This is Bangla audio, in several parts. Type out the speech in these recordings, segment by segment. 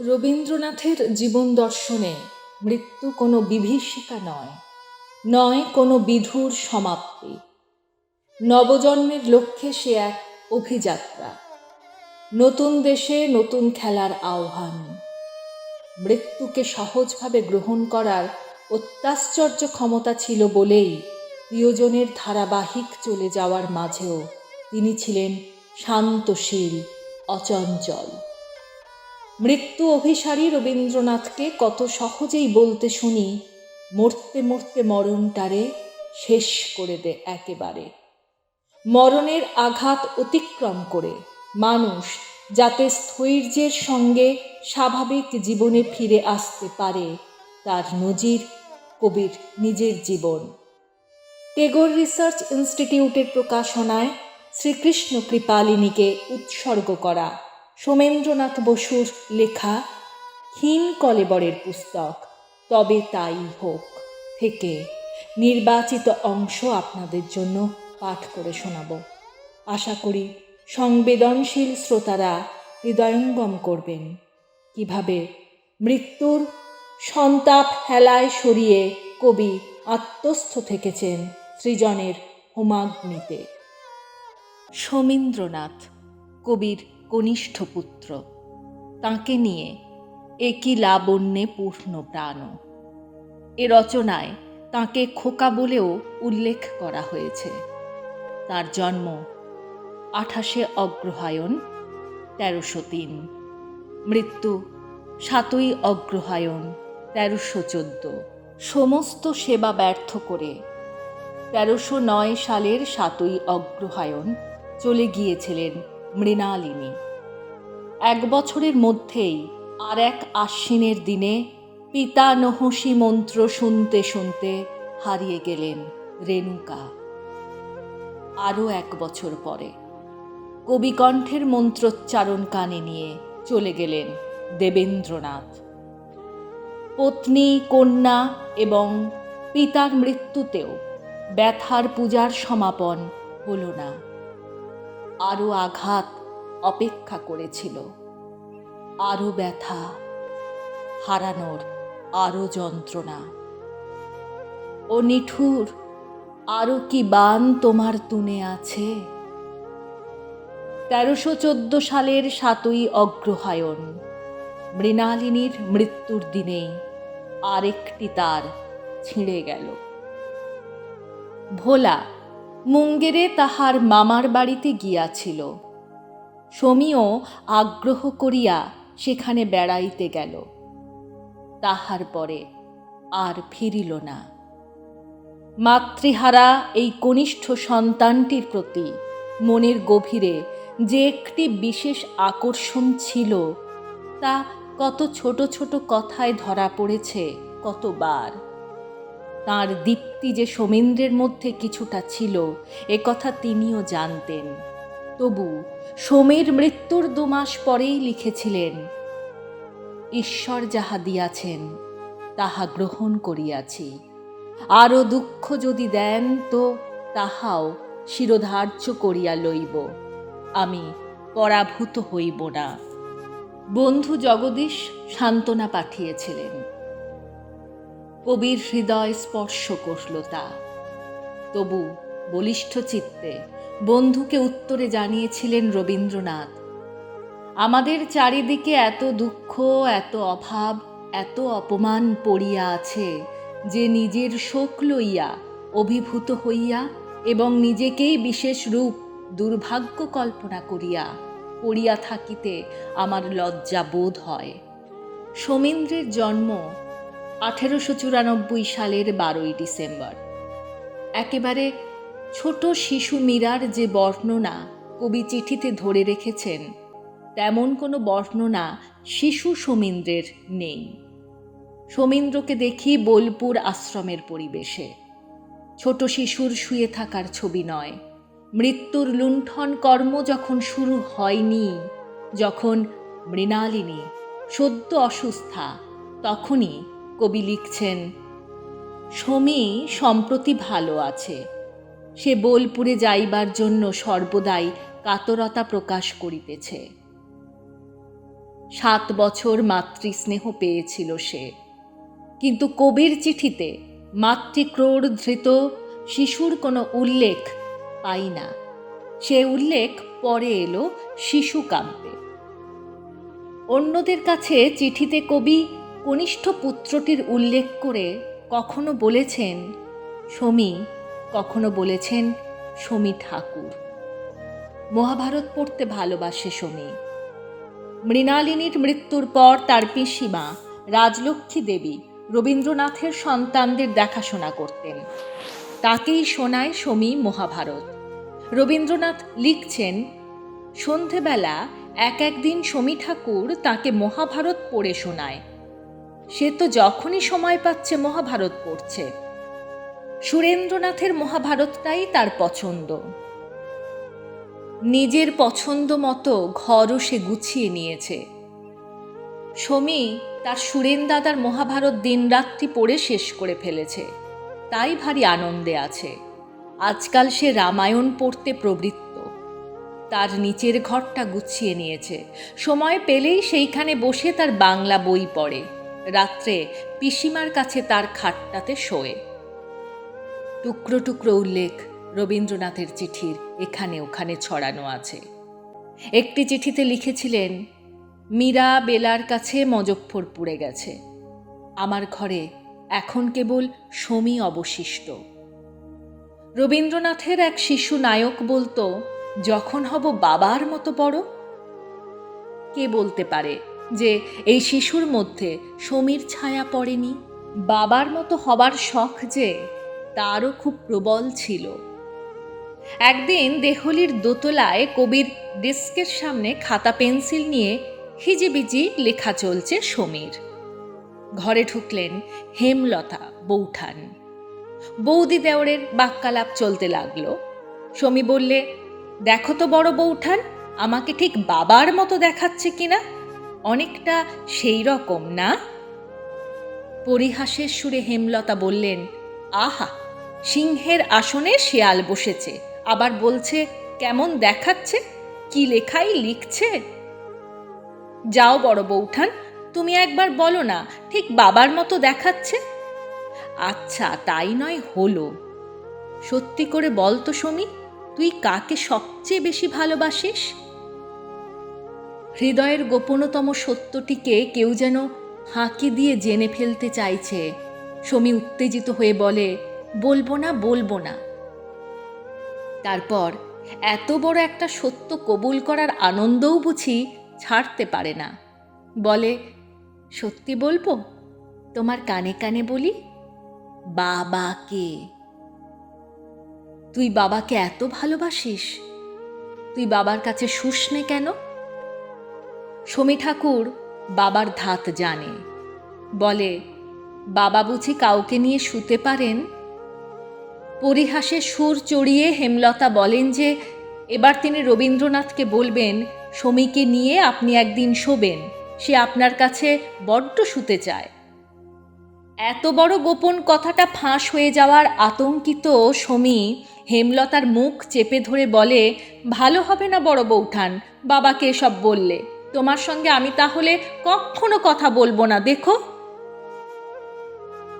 রবীন্দ্রনাথের জীবন দর্শনে মৃত্যু কোনো বিভীষিকা নয় নয় কোনো বিধুর সমাপ্তি। নবজন্মের লক্ষ্যে সে এক অভিযাত্রা। নতুন দেশে নতুন খেলার আহ্বান। মৃত্যুকে সহজভাবে গ্রহণ করার অত্যাশ্চর্য ক্ষমতা ছিল বলেই প্রিয়জনের ধারাবাহিক চলে যাওয়ার মাঝেও তিনি ছিলেন শান্তশীল, অচঞ্চল। মৃত্যু অভিসারী রবীন্দ্রনাথকে কত সহজেই বলতে শুনি, মরতে মরতে মরণটারে শেষ করে দে একেবারে। মরণের আঘাত অতিক্রম করে মানুষ যাতে স্থৈর্যের সঙ্গে স্বাভাবিক জীবনে ফিরে আসতে পারে তার নজির কবির নিজের জীবন। টেগোর রিসার্চ ইনস্টিটিউটের প্রকাশনায় শ্রীকৃষ্ণ কৃপালিনীকে উৎসর্গ করা। সোমেন্দ্রনাথ বসুর লেখা হীন কলেবরের পুস্তক। তবে তাই হোক থেকে নির্বাচিত অংশ আপনাদের জন্য পাঠ করে শোনাব। আশা করি সংবেদনশীল শ্রোতারা হৃদয়ঙ্গম করবেন। কীভাবে মৃত্যুর সন্তাপ হেলায় সরিয়ে কবি আত্মস্থ থেকেছেন সৃজনের হোমাগ্নিতে। সমীন্দ্রনাথ কবির কনিষ্ঠ পুত্র, তাঁকে নিয়ে একই লাবণ্যে পূর্ণ প্রাণ। এ রচনায় তাঁকে খোকা বলেও উল্লেখ করা হয়েছে। তার জন্ম আঠাশে অগ্রহায়ণ, তেরোশো তিন। মৃত্যু সাতই অগ্রহায়ণ, তেরোশো চোদ্দ। সমস্ত সেবা ব্যর্থ করে তেরোশো নয় সালের সাতই অগ্রহায়ণ চলে গিয়েছিলেন মৃণালিনী। এক বছরের মধ্যেই আর এক আশ্বিনের দিনে পিতা নহসী মন্ত্র শুনতে শুনতে হারিয়ে গেলেন রেণুকা। আরও এক বছর পরে কবিকণ্ঠের মন্ত্রোচ্চারণ কানে নিয়ে চলে গেলেন দেবেন্দ্রনাথ। পত্নী, কন্যা এবং পিতার মৃত্যুতেও ব্যথার পূজার সমাপন হল না। আরও আঘাত অপেক্ষা করেছিল। আরও ব্যথা, হারানোর আরও যন্ত্রণা। ও নিঠুর আরও কি বান তোমার তুনে আছে? তেরোশো চোদ্দ সালের সাতই অগ্রহায়ণ, মৃণালিনীর মৃত্যুর দিনেই আরেকটি তার ছিঁড়ে গেল। ভোলা মুঙ্গেরে তাহার মামার বাড়িতে গিয়াছিল। সমীও আগ্রহ করিয়া সেখানে বেড়াইতে গেল। তাহার পরে আর ফিরিল না। মাতৃহারা এই কনিষ্ঠ সন্তানটির প্রতি মনের গভীরে যে একটি বিশেষ আকর্ষণ ছিল, তা কত ছোট ছোট কথায় ধরা পড়েছে কতবার। তার দীপ্তি যে সোমেন্দ্রের মধ্যে কিছুটা ছিল, এ কথা তিনিও জানতেন। তবু সোমের মৃত্যুর দুমাস পরেই লিখেছিলেন, ঈশ্বর যাহা দিয়াছেন, তাহা গ্রহণ করিয়াছি। আরও দুঃখ যদি দেন তো তাহাও শিরোধার্য করিয়া লইব। আমি পরাভূত হইব না। বন্ধু জগদীশ সান্ত্বনা পাঠিয়েছিলেন। কবির হৃদয় স্পর্শ করল তা। তবু বলিষ্ঠ চিত্তে বন্ধুকে উত্তরে জানিয়েছিলেন রবীন্দ্রনাথ, আমাদের চারিদিকে এত দুঃখ, এত অভাব, এত অপমান পড়িয়া আছে যে নিজের শোক লইয়া, অভিভূত হইয়া এবং নিজেকেই বিশেষ রূপ, দুর্ভাগ্য কল্পনা করিয়া, পড়িয়া থাকিতে আমার লজ্জা বোধ হয়। সোমেন্দ্রের জন্ম আঠেরোশো চুরানব্বই সালের বারোই ডিসেম্বর। একেবারে ছোট শিশু মীরার যে বর্ণনা কবি চিঠিতে ধরে রেখেছেন, তেমন কোনো বর্ণনা শিশু সমীন্দ্রের নেই। সমীন্দ্রকে দেখি বোলপুর আশ্রমের পরিবেশে। ছোট শিশুর শুয়ে থাকার ছবি নয়। মৃত্যুর লুণ্ঠন কর্ম যখন শুরু হয়নি, যখন মৃণালিনী সদ্য অসুস্থা, তখনই কবি লিখছেন, সমী সম্প্রতি ভালো আছে। সে বোলপুরে যাইবার জন্য সর্বদাই কাতরতা প্রকাশ করিতেছে। সাত বছর মাতৃস্নেহ পেয়েছিল সে। কিন্তু কবির চিঠিতে মাতৃক্রোড় ধৃত শিশুর কোনো উল্লেখ পাই না। সে উল্লেখ পরে এলো শিশু কাব্যে। অন্যদের কাছে চিঠিতে কবি কনিষ্ঠ পুত্রটির উল্লেখ করে কখনো বলেছেন সমী কখনো বলেছেন সমী ঠাকুর। মহাভারত পড়তে ভালোবাসে সমী মৃণালিনীর মৃত্যুর পর তার পিসিমা, রাজলক্ষ্মী দেবী, রবীন্দ্রনাথের সন্তানদের দেখাশোনা করতেন। তাকেই শোনায় সমী মহাভারত। রবীন্দ্রনাথ লিখছেন, সন্ধেবেলা এক একদিন সমী ঠাকুর তাকে মহাভারত পড়ে শোনায়। সে তো যখনই সময় পাচ্ছে মহাভারত পড়ছে। সুরেন্দ্রনাথের মহাভারতটাই তার পছন্দ। নিজের পছন্দ মতো ঘরও সে গুছিয়ে নিয়েছে। সমী তার সুরেন দাদার মহাভারত দিনরাত্রি পড়ে শেষ করে ফেলেছে। তাই ভারী আনন্দে আছে। আজকাল সে রামায়ণ পড়তে প্রবৃত্ত। তার নিচের ঘরটা গুছিয়ে নিয়েছে। সময় পেলেই সেইখানে বসে তার বাংলা বই পড়ে। রাত্রে পিসিমার কাছে তার খাটটাতে শোয়ে। টুকরো টুকরো উল্লেখ রবীন্দ্রনাথের চিঠির এখানে ওখানে ছড়ানো আছে। একটি চিঠিতে লিখেছিলেন, মীরা বেলার কাছে মজফ্ফর পুড়ে গেছে। আমার ঘরে এখন কেবল সমী অবশিষ্ট। রবীন্দ্রনাথের এক শিশু নায়ক বলতো, যখন হব বাবার মতো বড়? কে বলতে পারে? যে এই শিশুর মধ্যে সমীর ছায়া পড়েনি, বাবার মতো হবার শখ যে তারও খুব প্রবল ছিল। একদিন দেহলির দোতলায় কবির ডেস্কের সামনে খাতা পেন্সিল নিয়ে হিজিবিজি লেখা চলছে সমীর। ঘরে ঢুকলেন হেমলতা বৌঠান। বৌদি দেওরের বাক্যালাপ চলতে লাগল। সমী বললে, দেখো তো বড় বৌঠান, আমাকে ঠিক বাবার মতো দেখাচ্ছে কিনা? অনেকটা সেই রকম না? পরিহাসের সুরে হেমলতা বললেন, আহা, সিংহের আসনে শিয়াল বসেছে। আবার বলছে, কেমন দেখাচ্ছে? কি লেখাই লিখছে? যাও বড় বৌঠান, তুমি একবার বলো না, ঠিক বাবার মতো দেখাচ্ছে? আচ্ছা তাই নয়, হলো। সত্যি করে বল তো, সমী, তুই কাকে সবচেয়ে বেশি ভালোবাসিস? হৃদয়ের গোপনতম সত্যটিকে কেউ যেন হাঁকি দিয়ে জেনে ফেলতে চাইছে। সমী উত্তেজিত হয়ে বলে, বলব না বলব না। তারপর এত বড় একটা সত্য কবুল করার আনন্দও বুঝি ছাড়তে পারে না। বলে, সত্যি বলব? তোমার কানে কানে বলি? বাবাকে? তুই বাবাকে এত ভালোবাসিস? তুই বাবার কাছে শুষনে কেন? সমী ঠাকুর বাবার ধাত জানে। বলে, বাবা বুঝি কাউকে নিয়ে শুতে পারেন? পরিহাসে সুর চড়িয়ে হেমলতা বলেন যে, এবার তিনি রবীন্দ্রনাথকে বলবেন সমীকে নিয়ে আপনি একদিন শোবেন, সে আপনার কাছে বড্ড শুতে চায়। এত বড় গোপন কথাটা ফাঁস হয়ে যাওয়ার আতঙ্কিত সমী হেমলতার মুখ চেপে ধরে বলে, ভালো হবে না বড় বৌঠান, বাবাকে এসব বললে। তোমার সঙ্গে আমি তাহলে কখনো কথা বলব না, দেখো।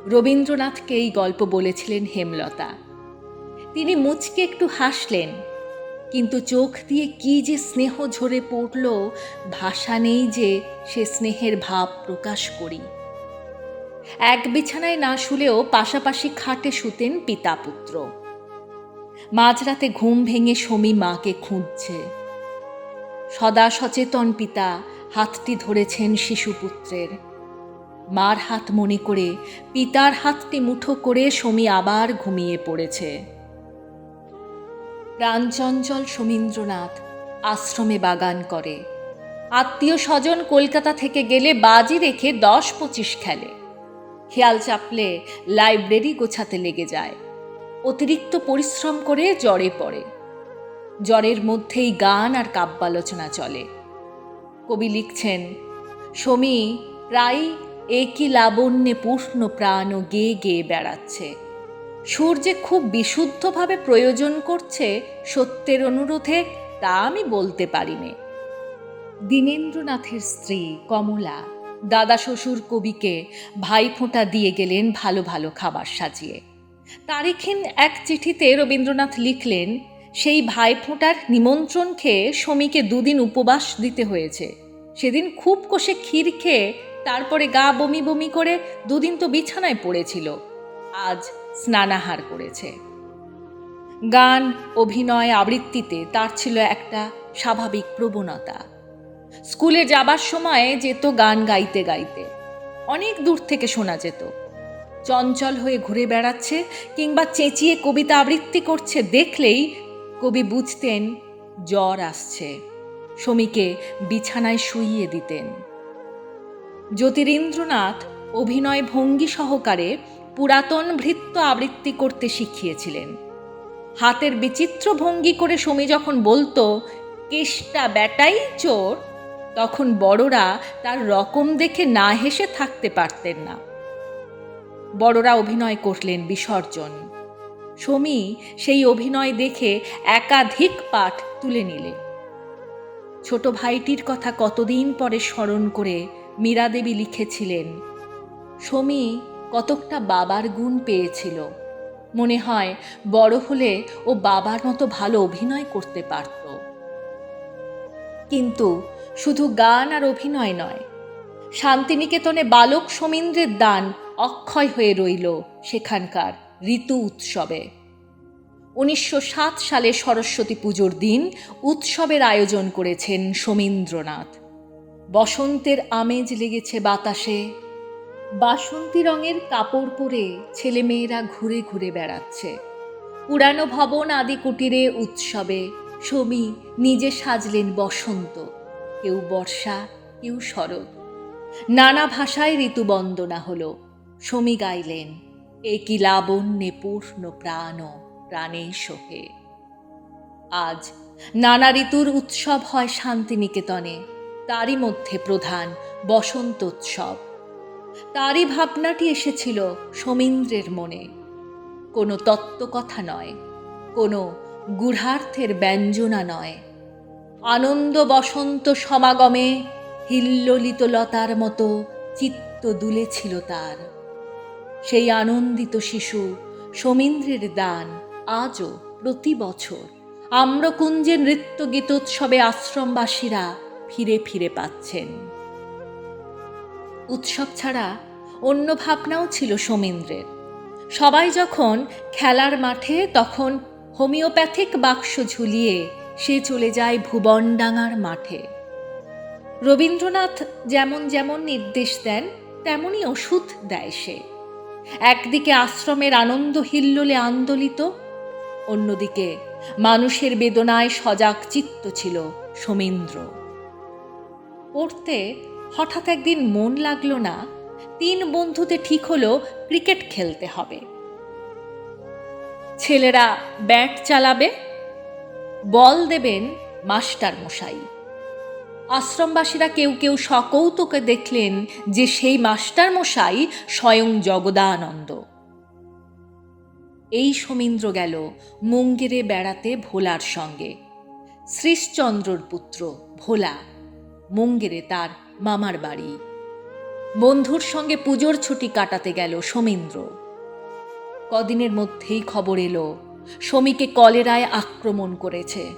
রবীন্দ্রনাথকে এই গল্প বলেছিলেন হেমলতা? তিনি মুচকে একটু হাসলেন, কিন্তু চোখ দিয়ে কি যে স্নেহ ঝরে পড়ল, ভাষা নেই যে সে স্নেহের ভাব প্রকাশ করি। এক বিছানায় না শুলেও পাশাপাশি খাটে শুতেন পিতা পুত্র মাঝরাতে ঘুম ভেঙে সমী মাকে খুঁজছে। সদা সচেতন পিতা, হাতটি ধরেছেন শিশুপুত্রের। মার হাত মনে করে পিতার হাতটি মুঠো করে সমী আবার ঘুমিয়ে পড়েছে। প্রাণচঞ্চল সমীন্দ্রনাথ আশ্রমে বাগান করে। আত্মীয় স্বজন কলকাতা থেকে গেলে বাজি রেখে দশ পঁচিশ খেলে। খেয়াল চাপলে লাইব্রেরি গোছাতে লেগে যায়। অতিরিক্ত পরিশ্রম করে জ্বরে পড়ে। জ্বরের মধ্যেই গান আর কাব্যালোচনা চলে। কবি লিখছেন, সমী, প্রায় একই লাবণ্যে পূর্ণ প্রাণ ও গেয়ে গেয়ে বেড়াচ্ছে। সুর যে খুব বিশুদ্ধভাবে প্রয়োজন করছে সত্যের অনুরোধে, তা আমি বলতে পারি নে দীনেন্দ্রনাথের স্ত্রী কমলা, দাদা শ্বশুর কবিকে ভাইফোঁটা দিয়ে গেলেন ভালো ভালো খাবার সাজিয়ে। তারিখিন এক চিঠিতে রবীন্দ্রনাথ লিখলেন সেই ভাইফোঁটার নিমন্ত্রণ খেয়ে সমীকে দুদিন উপবাস দিতে হয়েছে। সেদিন খুব কষে ক্ষীর খেয়ে তারপরে গা বমি বমি করে দুদিন তো বিছানায় পড়েছিল। আজ স্নানাহার করেছে। গান, অভিনয়, আবৃত্তিতে তার ছিল একটা স্বাভাবিক প্রবণতা। স্কুলে যাবার সময় যেত গান গাইতে গাইতে। অনেক দূর থেকে শোনা যেত। চঞ্চল হয়ে ঘুরে বেড়াচ্ছে কিংবা চেঁচিয়ে কবিতা আবৃত্তি করছে দেখলেই কবি বুঝতেন, জ্বর আসছে। সমীকে বিছানায় শুইয়ে দিতেন। জ্যোতিরিন্দ্রনাথ অভিনয় ভঙ্গি সহকারে পুরাতন ভৃত্য আবৃত্তি করতে শিখিয়েছিলেন। হাতের বিচিত্র ভঙ্গি করে সমী যখন বলতো, কেষ্টা ব্যাটাই চোর, তখন বড়রা তার রকম দেখে না হেসে থাকতে পারতেন না। বড়রা অভিনয় করলেন বিসর্জন। সমী সেই অভিনয় দেখে একাধিক পাঠ তুলে নিলে। ছোট ভাইটির কথা কতদিন পরে স্মরণ করে মীরাদেবী লিখেছিলেন, সমী, কতকটা বাবার গুণ পেয়েছিল। মনে হয় বড় হলে ও বাবার মতো ভালো অভিনয় করতে পারত। কিন্তু শুধু গান আর অভিনয় নয়, শান্তিনিকেতনে বালক সমীন্দ্রের দান অক্ষয় হয়ে রইল সেখানকার ঋতু উৎসবে। উনিশশো সাত সালে সরস্বতী পুজোর দিন উৎসবের আয়োজন করেছেন সমীন্দ্রনাথ বসন্তের আমেজ লেগেছে বাতাসে। বাসন্তী রঙের কাপড় পরে ছেলেমেয়েরা ঘুরে ঘুরে বেড়াচ্ছে। পুরানো ভবন আদি কুটিরে উৎসবে সমী নিজে সাজলেন বসন্ত। কেউ বর্ষা, কেউ শরৎ। নানা ভাষায় ঋতুবন্দনা হলো। সমী গাইলেন। এ কি লাবণ্যে পূর্ণ প্রাণ প্রাণে সোহে। আজ নানা ঋতুর উৎসব হয় শান্তিনিকেতনে, তারই মধ্যে প্রধান বসন্ত উৎসব তারই ভাবনাটি এসেছিল সমীন্দ্রের মনে। কোনো তত্ত্বকথা নয়, কোনো গূঢ়ার্থের ব্যঞ্জনা নয়। আনন্দ বসন্ত সমাগমে হিল্লোলিত লতার মতো চিত্ত দুলেছিল তার। সেই আনন্দিত শিশু, সমীন্দ্রের দান আজও প্রতি বছর। আম্রকুঞ্জে নৃত্য গীতোৎসবে আশ্রমবাসীরা ফিরে ফিরে পাচ্ছেন। উৎসব ছাড়া অন্য ভাবনাও ছিল সমীন্দ্রের। সবাই যখন খেলার মাঠে, তখন হোমিওপ্যাথিক বাক্স ঝুলিয়ে সে চলে যায় ভুবনডাঙার মাঠে। রবীন্দ্রনাথ যেমন যেমন নির্দেশ দেন তেমনই ওষুধ দেয় সে। একদিকে আশ্রমের আনন্দ হিল্লোলে আন্দোলিত, অন্যদিকে মানুষের বেদনায় সজাগ চিত্ত ছিল সমীন্দ্র। পড়তে হঠাৎ একদিন মন লাগল না, তিন বন্ধুতে ঠিক হলো ক্রিকেট খেলতে হবে। ছেলেরা ব্যাট চালাবে, বল দেবেন মাস্টার মশাই আশ্রমবাসীরা কেউ কেউ সকৌতুকে দেখলেন যে সেই মাস্টার মশাই স্বয়ং জগদানন্দ। এই সমীন্দ্র গেল মুঙ্গেরে বেড়াতে ভোলার সঙ্গে। শ্রীশচন্দ্রর পুত্র ভোলা মুঙ্গেরে তার মামার বাড়ি। বন্ধুর সঙ্গে পুজোর ছুটি কাটাতে গেল সমীন্দ্র। কদিনের মধ্যেই খবর এলো, সমীকে কলেরায় আক্রমণ করেছে।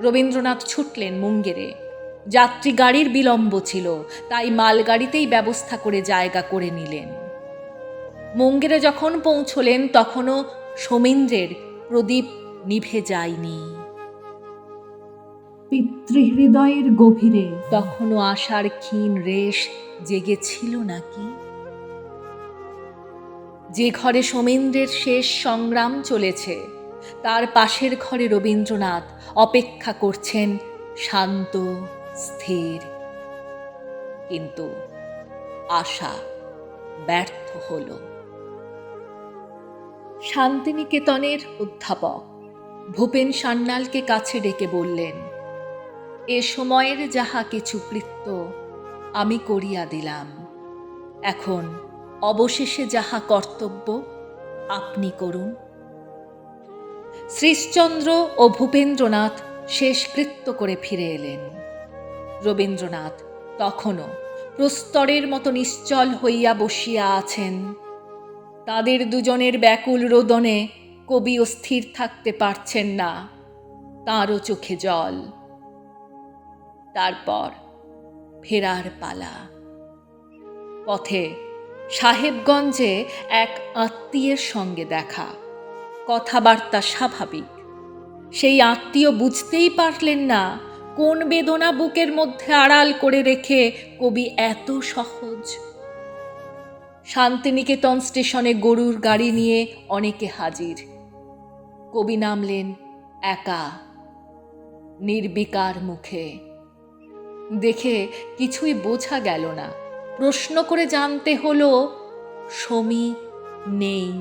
রবীন্দ্রনাথ ছুটলেন মুঙ্গেরে। যাত্রী গাড়ির বিলম্ব ছিল তাই মালগাড়িতেই ব্যবস্থা করে জায়গা করে নিলেন। মুঙ্গেরে যখন পৌঁছলেন তখনও সমীন্দ্রের প্রদীপ নিভে যায়নি। পিতৃহৃদয়ের গভীরে। তখনও আশার ক্ষীণ রেশ জেগেছিল নাকি? যে ঘরে সমীন্দ্রের শেষ সংগ্রাম চলেছে তার পাশের ঘরে রবীন্দ্রনাথ অপেক্ষা করছেন শান্ত স্থির। কিন্তু আশা ব্যর্থ হল। শান্তিনিকেতনের অধ্যাপক ভূপেন সান্যালকে কাছে ডেকে বললেন, এ সময়ের যাহা কিছু কৃত্য আমি করিয়া দিলাম। এখন অবশেষে যাহা কর্তব্য, আপনি করুন। শ্রীশচন্দ্র ও ভূপেন্দ্রনাথ শেষকৃত্য করে ফিরে এলেন। রবীন্দ্রনাথ, তখনও প্রস্তরের মতো নিশ্চল হইয়া বসিয়া আছেন। তাদের দুজনের ব্যাকুল রোদনে কবিও স্থির থাকতে পারছেন না, তাঁরও চোখে জল। তারপর ফেরার পালা। পথে সাহেবগঞ্জে এক আত্মীয়ের সঙ্গে দেখা। কথাবার্তা স্বাভাবিক। সেই আত্মীয় বুঝতেই পারলেন না কোন বেদনা বুকের মধ্যে আড়াল করে রেখে কবি এত সহজ? শান্তিনিকেতন স্টেশনে গরুর গাড়ি নিয়ে অনেকে হাজির। কবি নামলেন, একা, নির্বিকার মুখে। দেখে কিছুই বোঝা গেল না। প্রশ্ন করে জানতে হলো সমী নেই।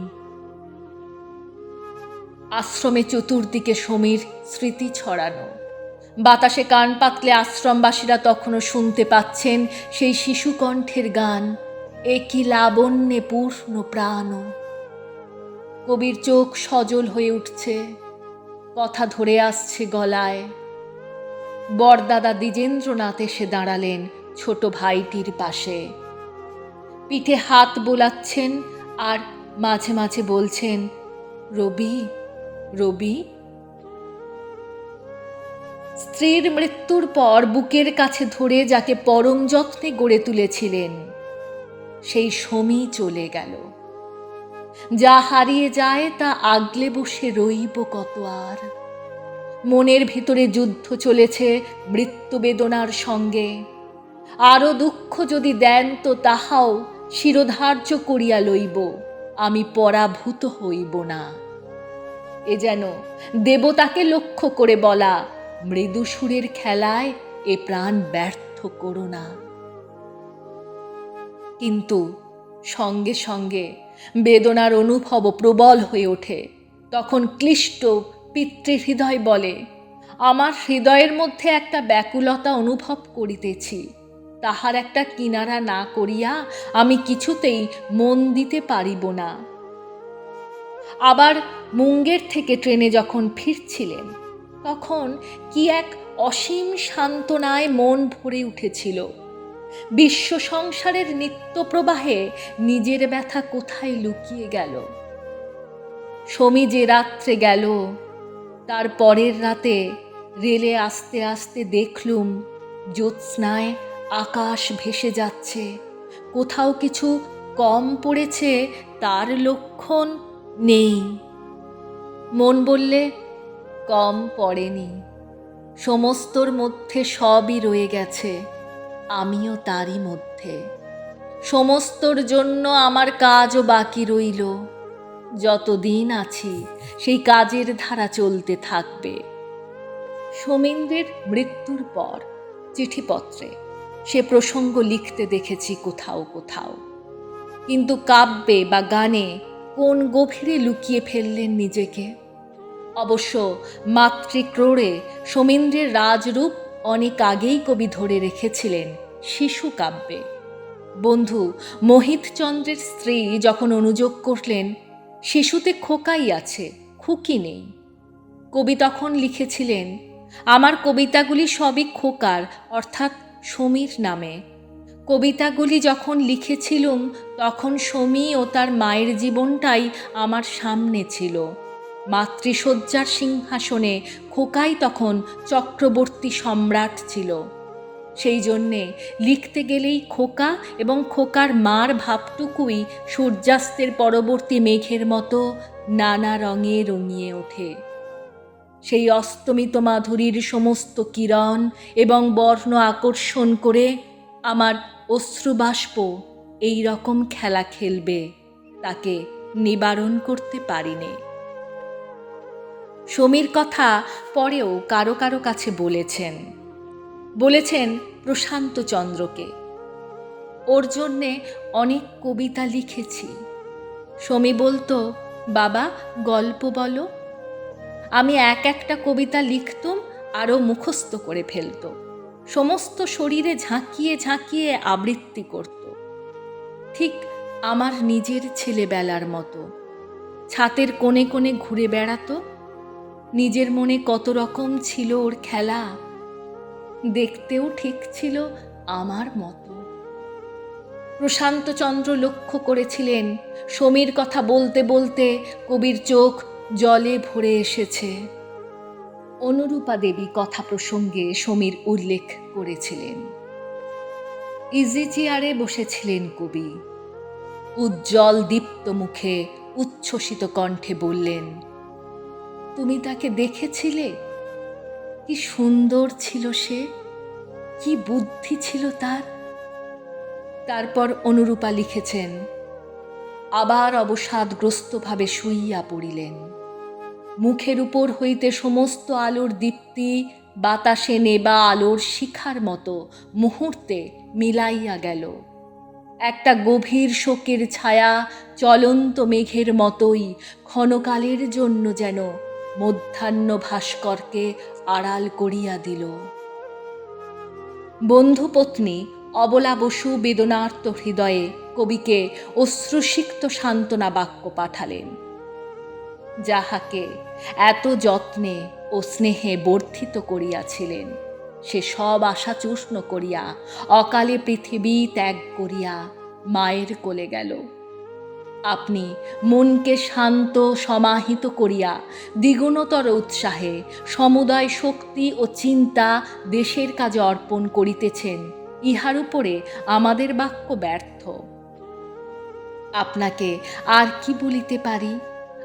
আশ্রমে চতুর্দিকে সমীর স্মৃতি ছড়ানো। বাতাসে কান পাতলে আশ্রমবাসীরা তখনও শুনতে পাচ্ছেন সেই শিশুকণ্ঠের গান। একই লাবণ্যে পূর্ণ প্রাণ। কবির চোখ সজল হয়ে উঠছে, কথা ধরে আসছে গলায়। বরদাদা দ্বিজেন্দ্রনাথ এসে দাঁড়ালেন ছোট ভাইটির পাশে। পিঠে হাত বোলাচ্ছেন আর মাঝে মাঝে বলছেন, রবি রবি। স্ত্রীর মৃত্যুর পর বুকের কাছে ধরে যাকে পরম যত্নে গড়ে তুলেছিলেন, সেই সমী চলে গেল। যা হারিয়ে যায় তা আগলে বসে রইব কত আর। মনের ভিতরে যুদ্ধ চলেছে মৃত্যু বেদনার সঙ্গে। আরও দুঃখ যদি দেন তো তাহাও শিরোধার্য করিয়া লইব, আমি পরাভূত হইব না। এ যেন দেবতাকে লক্ষ্য করে বলা মৃদু সুরের খেলায় এ প্রাণ ব্যর্থ করো না। কিন্তু সঙ্গে সঙ্গে বেদনার অনুভব প্রবল হয়ে ওঠে। তখন ক্লিষ্ট পিতৃহৃদয় বলে, আমার হৃদয়ের মধ্যে একটা ব্যাকুলতা অনুভব করিতেছি। তাহার একটা কিনারা না করিয়া আমি কিছুতেই মন দিতে পারিব না। আবার মুঙ্গের থেকে ট্রেনে যখন ফিরছিলেন তখন কি এক অসীম সান্ত্বনায় মন ভরে উঠেছিল। বিশ্ব সংসারের নিত্য প্রবাহে নিজের ব্যথা কোথায় লুকিয়ে গেল? সমী যে রাত্রে গেল, তার পরের রাতে রেলে আস্তে আস্তে দেখলুম, জ্যোৎস্নায় আকাশ ভেসে যাচ্ছে। কোথাও কিছু কম পড়েছে, তার লক্ষণ নেই। মন বললে কম পড়েনি। সমস্তর মধ্যে সবই রয়ে গেছে, আমিও তারই মধ্যে। সমস্তর জন্য আমার কাজও বাকি রইল। যতদিন আছি, সেই কাজের ধারা চলতে থাকবে। সোমেন্দ্রের মৃত্যুর পর চিঠিপত্রে সে প্রসঙ্গ লিখতে দেখেছি কোথাও কোথাও। কিন্তু কাব্যে বা গানে কোন গভীরে লুকিয়ে ফেললেন নিজেকে? অবশ্য মাতৃক্রোড়ে সোমেন্দ্রের রাজরূপ অনেক আগেই কবি ধরে রেখেছিলেন শিশু কাব্যে। বন্ধু, মোহিতচন্দ্রের স্ত্রী যখন অনুযোগ করলেন, শিশুতে খোকাই আছে, খুকি নেই। কবি তখন লিখেছিলেন, আমার কবিতাগুলি সবই খোকার, অর্থাৎ সমীর নামে। কবিতাগুলি যখন লিখেছিলুম, তখন সমী ও তার মায়ের জীবনটাই আমার সামনে ছিল। মাতৃশয্যার সিংহাসনে খোকাই তখন চক্রবর্তী সম্রাট ছিল। সেই জন্যে লিখতে গেলেই খোকা এবং খোকার মার ভাবটুকুই সূর্যাস্তের পরবর্তী মেঘের মতো নানা রঙে রঙিয়ে ওঠে। সেই অস্তমিত মাধুরীর সমস্ত কিরণ এবং বর্ণ আকর্ষণ করে আমার অশ্রুবাষ্প এই রকম খেলা খেলবে, তাকে নিবারণ করতে পারিনি। সমীর কথা পরেও কারও কারও কাছে বলেছেন। বলেছেন প্রশান্ত চন্দ্রকে। ওর জন্যে অনেক কবিতা লিখেছি। সমী বলতো, বাবা, গল্প বলো। আমি এক একটা কবিতা লিখতুম আরও মুখস্থ করে ফেলত। সমস্ত শরীরে ঝাঁকিয়ে ঝাঁকিয়ে আবৃত্তি করত। ঠিক আমার নিজের ছেলেবেলার মতো। ছাতের কোণে কোণে ঘুরে বেড়াতো নিজের মনে কত রকম ছিল ওর খেলা। দেখতেও ঠিক ছিল আমার মতো। প্রশান্তচন্দ্র লক্ষ্য করেছিলেন, সমীর কথা বলতে বলতে কবির চোখ জলে ভরে এসেছে। অনুরূপা দেবী কথা প্রসঙ্গে সমীর উল্লেখ করেছিলেন। ইজি চেয়ারে বসেছিলেন কবি। উজ্জ্বল দীপ্ত মুখে উচ্ছ্বসিত কণ্ঠে বললেন তুমি তাকে দেখেছিলে? কি সুন্দর ছিল সে, কি বুদ্ধি ছিল তার? তারপর অনুরূপা লিখেছেন, আবার অবসাদগ্রস্তভাবে শুইয়া পড়িলেন। মুখের উপর হইতে সমস্ত আলোর দীপ্তি বাতাসে নেবা আলোর শিখার মতো মুহূর্তে মিলাইয়া গেল। একটা গভীর শোকের ছায়া চলন্ত মেঘের মতোই ক্ষণকালের জন্য যেন মধ্যাহ্ন ভাস্করকে আড়াল করিয়া দিল। বন্ধুপত্নী অবলা বসু বেদনার্ত হৃদয়ে কবিকে অশ্রুসিক্ত সান্ত্বনা বাক্য পাঠালেন। যাহাকে এত যত্নে ও স্নেহে বর্ধিত করিয়াছিলেন, সে সব আশা চূষ্ণ করিয়া অকালে পৃথিবী ত্যাগ করিয়া মায়ের কোলে গেল। আপনি মনকে শান্ত, সমাহিত করিয়া দ্বিগুণতর উৎসাহে সমুদয় শক্তি ও চিন্তা দেশের কাজে অর্পণ করিতেছেন। ইহার উপরে আমাদের বাক্য ব্যর্থ। আপনাকে আর কি বলিতে পারি?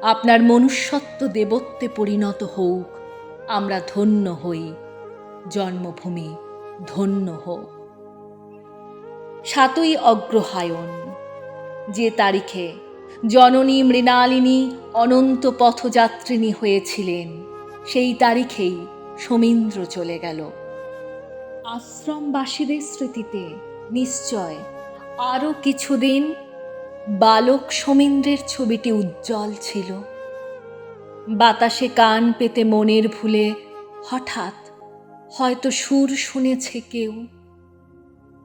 আপনার মনুষ্যত্ব দেবত্বে পরিণত হউক, আমরা ধন্য হই। জন্মভূমি, ধন্য হোক সাতই অগ্রহায়ণ, যে তারিখে জননী মৃণালিনী অনন্ত পথযাত্রিনী হয়েছিলেন। সেই তারিখেই সমীন্দ্র চলে গেল। আশ্রমবাসীদের স্মৃতিতে নিশ্চয় আরও কিছুদিন বালক সমীন্দ্রের ছবিটি উজ্জ্বল ছিল। বাতাসে কান পেতে মনের ভুলে হঠাৎ হয়তো সুর শুনেছে কেউ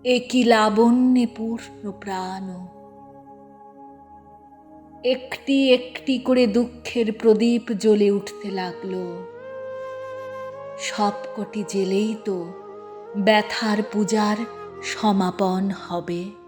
একই লাবণ্যে পূর্ণ প্রাণ? একটি একটি করে দুঃখের প্রদীপ জ্বলে উঠতে লাগল। সবকটি জেলেই তো ব্যথার পূজার সমাপন হবে।